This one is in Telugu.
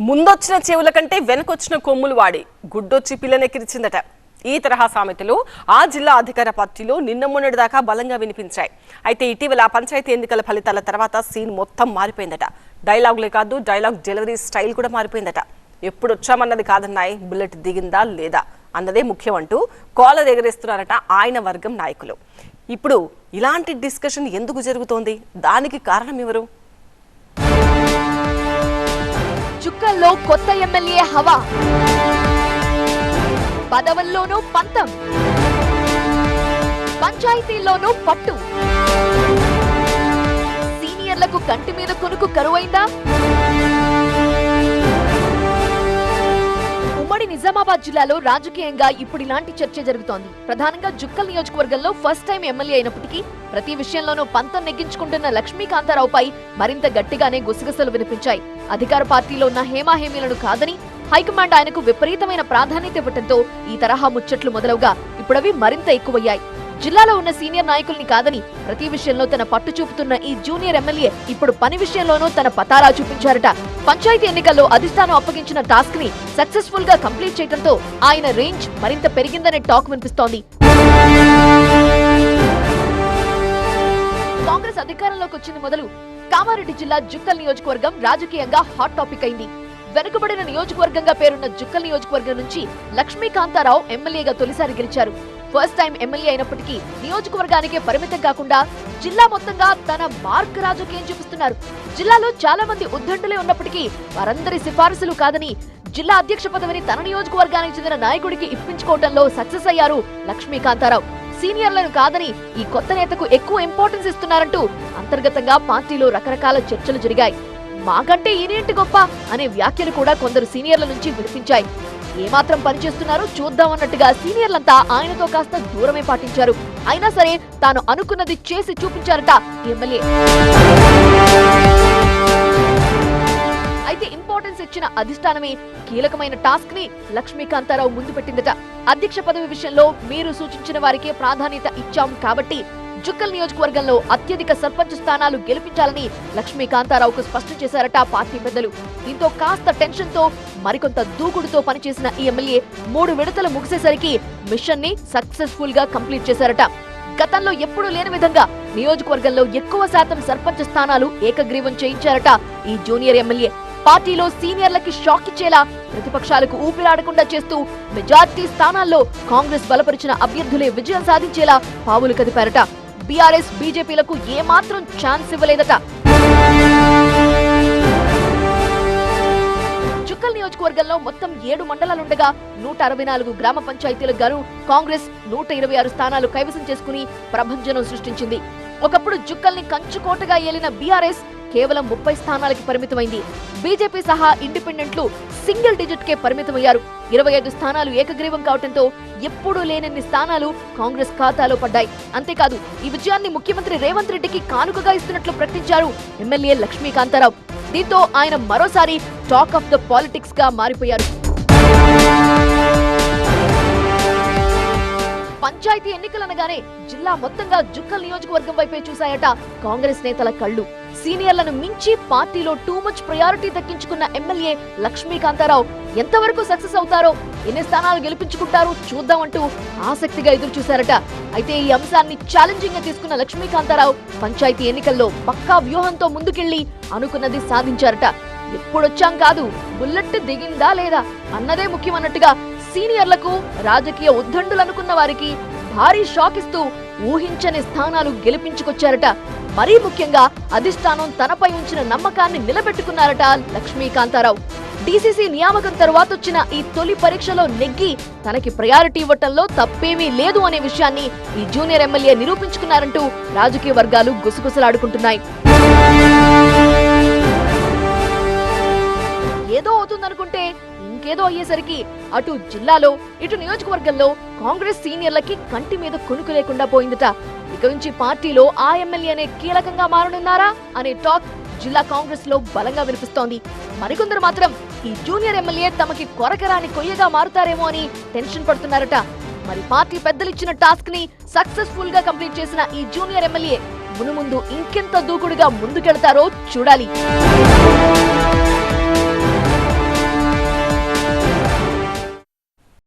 ముందొచ్చిన చెవుల కంటే వెనకొచ్చిన కొమ్ములు వాడి గుడ్డొచ్చి పిల్లనెక్కిరిచిందట ఈ తరహా సామెతలు ఆ జిల్లా అధికార పార్టీలో నిన్న మొన్నటి దాకా బలంగా వినిపించాయి. అయితే ఇటీవల పంచాయతీ ఎన్నికల ఫలితాల తర్వాత సీన్ మొత్తం మారిపోయిందట. డైలాగులే కాదు డైలాగ్ డెలివరీ స్టైల్ కూడా మారిపోయిందట. ఎప్పుడు వచ్చామన్నది కాదన్నాయి బుల్లెట్ దిగిందా లేదా అన్నదే ముఖ్యం అంటూ కాలర్ ఎగరేస్తున్నారట ఆయన వర్గం నాయకులు. ఇప్పుడు ఇలాంటి డిస్కషన్ ఎందుకు జరుగుతోంది? దానికి కారణం ఎవరు? చుక్కల్లో కొత్త ఎమ్మెల్యే హవా. పదవుల్లోనూ పంతం. పంచాయతీల్లోనూ పట్టు. సీనియర్లకు కంటి మీద కొనుకు కరువైందా? నిజామాబాద్ జిల్లాలో రాజకీయంగా ఇప్పుడు ఇలాంటి చర్చ జరుగుతోంది. ప్రధానంగా జుక్కల్ నియోజకవర్గంలో ఫస్ట్ టైం ఎమ్మెల్యే అయినప్పటికీ ప్రతి విషయంలోనూ పంతం నెగ్గించుకుంటున్న లక్ష్మీకాంతారావుపై మరింత గట్టిగానే గుసగుసలు వినిపించాయి. అధికార పార్టీలో ఉన్న హేమాహేమీలను కాదని హైకమాండ్ ఆయనకు విపరీతమైన ప్రాధాన్యత ఇవ్వడంతో ఈ తరహా ముచ్చట్లు మొదలవుగా ఇప్పుడవి మరింత ఎక్కువయ్యాయి. జిల్లాలో ఉన్న సీనియర్ నాయకుల్ని కాదని ప్రతి విషయంలో తన పట్టు చూపుతున్న ఈ జూనియర్ ఎమ్మెల్యే ఇప్పుడు పని విషయంలోనూ తన పతారా చూపించారట. పంచాయతీ ఎన్నికల్లో అధిష్టానం అప్పగించిన టాస్క్ని సక్సెస్ఫుల్గా కంప్లీట్ చేయడంతో ఆయన రేంజ్ మరింత పెరిగిందనే టాక్ వినిపిస్తోంది. కాంగ్రెస్ అధికారంలోకి వచ్చింది మొదలు కామారెడ్డి జిల్లా జుక్కల్ నియోజకవర్గం రాజకీయంగా హాట్ టాపిక్ అయింది. వెనుకబడిన నియోజకవర్గంగా పేరున్న జుక్కల్ నియోజకవర్గం నుంచి లక్ష్మీకాంతారావు ఎమ్మెల్యేగా తొలిసారి గెలిచారు. ఫస్ట్ టైం ఎమ్మెల్యే అయినప్పటికీ నియోజకవర్గానికే పరిమితం కాకుండా జిల్లా మొత్తంగా తన మార్క్ రాజకీయం చూపిస్తున్నారు. జిల్లాలో చాలా మంది ఉద్దండులే ఉన్నప్పటికీ వారందరి సిఫారసులు కాదని జిల్లా అధ్యక్ష పదవిని తన నియోజకవర్గానికి చెందిన నాయకుడికి ఇప్పించుకోవడంలో సక్సెస్ అయ్యారు లక్ష్మీకాంతారావు. సీనియర్లను కాదని ఈ కొత్త నేతకు ఎక్కువ ఇంపార్టెన్స్ ఇస్తున్నారంటూ అంతర్గతంగా పార్టీలో రకరకాల చర్చలు జరిగాయి. మాకంటే ఈనేంటి గొప్ప? అనే వ్యాఖ్యలు కూడా కొందరు సీనియర్ల నుంచి వినిపించాయి. ఏమాత్రం పనిచేస్తున్నారో చూద్దామన్నట్టుగా సీనియర్లంతా ఆయనతో కాస్త దూరమే పాటించారు. అయినా సరే తాను అనుకున్నది చేసి చూపించారట ఎమ్మెల్యే. అయితే ఇంపార్టెన్స్ ఇచ్చిన అధిష్టానమే కీలకమైన టాస్క్ని లక్ష్మీకాంతారావు ముందు పెట్టిందట. అధ్యక్ష పదవి విషయంలో మీరు సూచించిన వారికే ప్రాధాన్యత ఇచ్చాం కాబట్టి జుక్కల్ నియోజకవర్గంలో అత్యధిక సర్పంచ్ స్థానాలు గెలిపించాలని లక్ష్మీకాంతారావుకు స్పష్టం చేశారట పార్టీ పెద్దలు. దీంతో కాస్త టెన్షన్తో మరికొంత దూకుడుతో పనిచేసిన ఈ ఎమ్మెల్యే మూడు విడతలు ముగిసేసరికి మిషన్ని సక్సెస్ఫుల్గా కంప్లీట్ చేశారట. గతంలో ఎప్పుడూ లేని విధంగా నియోజకవర్గంలో ఎక్కువ శాతం సర్పంచ్ స్థానాలు ఏకగ్రీవం చేయించారట ఈ జూనియర్ ఎమ్మెల్యే. పార్టీలో సీనియర్లకి షాక్ ఇచ్చేలా ప్రతిపక్షాలకు ఊపిరాడకుండా చేస్తూ మెజార్టీ స్థానాల్లో కాంగ్రెస్ బలపరిచిన అభ్యర్థులే విజయం సాధించేలా పావులు కదిపారట. బీఆర్ఎస్ బీజేపీలకు ఏమాత్రం ఛాన్స్ ఇవ్వలేదట. చుక్కల్ నియోజకవర్గంలో మొత్తం ఏడు మండలాలుండగా నూట అరవై నాలుగు గ్రామ పంచాయతీలకు గాను కాంగ్రెస్ నూట ఇరవై ఆరు స్థానాలు కైవసం చేసుకుని ప్రభంజనం సృష్టించింది. ఒకప్పుడు జుక్కల్ని కంచుకోటగా ఏలిన బీఆర్ఎస్ కేవలం ముప్పై స్థానాలకి పరిమితమైంది. బీజేపీ సహా ఇండిపెండెంట్లు సింగిల్ డిజిట్ కే పరిమితమయ్యారు. ఇరవై ఐదు స్థానాలు ఏకగ్రీవం కావడంతో ఎప్పుడూ లేనన్ని స్థానాలు కాంగ్రెస్ ఖాతాలో పడ్డాయి. అంతేకాదు ఈ విజయాన్ని ముఖ్యమంత్రి రేవంత్ రెడ్డికి కానుకగా ఇస్తున్నట్లు ప్రకటించారు ఎమ్మెల్యే లక్ష్మీకాంతారావు. దీంతో ఆయన మరోసారి టాక్ ఆఫ్ ద పాలిటిక్స్గా మారిపోయారు. పంచాయతీ ఎన్నికలనగానే జిల్లా మొత్తంగా జుక్కల్ నియోజకవర్గం వైపే చూశాయట కాంగ్రెస్ నేతల కళ్ళు. సీనియర్లను మించి పార్టీలో టూ మచ్ ప్రయారిటీ దక్కించుకున్న ఎమ్మెల్యే లక్ష్మీకాంతారావు ఎంతవరకు సక్సెస్ అవుతారో ఎన్ని స్థానాలు గెలిపించుకుంటారో చూద్దామంటూ ఆసక్తిగా ఎదురు చూశారట అయితే ఈ అంశాన్ని ఛాలెంజింగ్గా తీసుకున్న లక్ష్మీకాంతారావు పంచాయతీ ఎన్నికల్లో పక్కా వ్యూహంతో ముందుకెళ్ళి అనుకున్నది సాధించారట. ఎప్పుడొచ్చాం కాదు బుల్లెట్ దిగిందా లేదా అన్నదే ముఖ్యమన్నట్టుగా సీనియర్లకు రాజకీయ ఉద్దండులనుకున్న వారికి భారీ షాక్ ఇస్తూ ఊహించని స్థానాలు గెలిపించుకొచ్చారట. మరీ ముఖ్యంగా అధిష్టానం తనపై ఉంచిన నమ్మకాన్ని నిలబెట్టుకున్నారట లక్ష్మీకాంతారావు. డీసీసీ నియామకం తర్వాత వచ్చిన ఈ తొలి పరీక్షలో నెగ్గి తనకి ప్రయారిటీ ఇవ్వటంలో తప్పేమీ లేదు అనే విషయాన్ని ఈ జూనియర్ ఎమ్మెల్యే నిరూపించుకున్నారంటూ రాజకీయ వర్గాలు గుసగుసలాడుకుంటున్నాయి. ఏదో అవుతుందనుకుంటే ఇంకేదో అయ్యేసరికి అటు జిల్లాలో ఇటు నియోజకవర్గంలో కాంగ్రెస్ సీనియర్లకి కంటి మీద కొనుకు లేకుండా పోయిందట. ఇక నుంచి పార్టీలో ఆ ఎమ్మెల్యేనే కీలకంగా మారనున్నారా అనే టాక్ జిల్లా కాంగ్రెస్లో బలంగా వినిపిస్తోంది. మరికొందరు మాత్రం ఈ జూనియర్ ఎమ్మెల్యే తమకి కొరకరాని కొయ్యగా మారుతారేమో అని టెన్షన్ పడుతున్నారట. మరి పార్టీ పెద్దలిచ్చిన టాస్క్ని సక్సెస్ఫుల్గా కంప్లీట్ చేసిన ఈ జూనియర్ ఎమ్మెల్యే మునుముందు ఇంకెంత దూకుడుగా ముందుకెళ్తారో చూడాలి.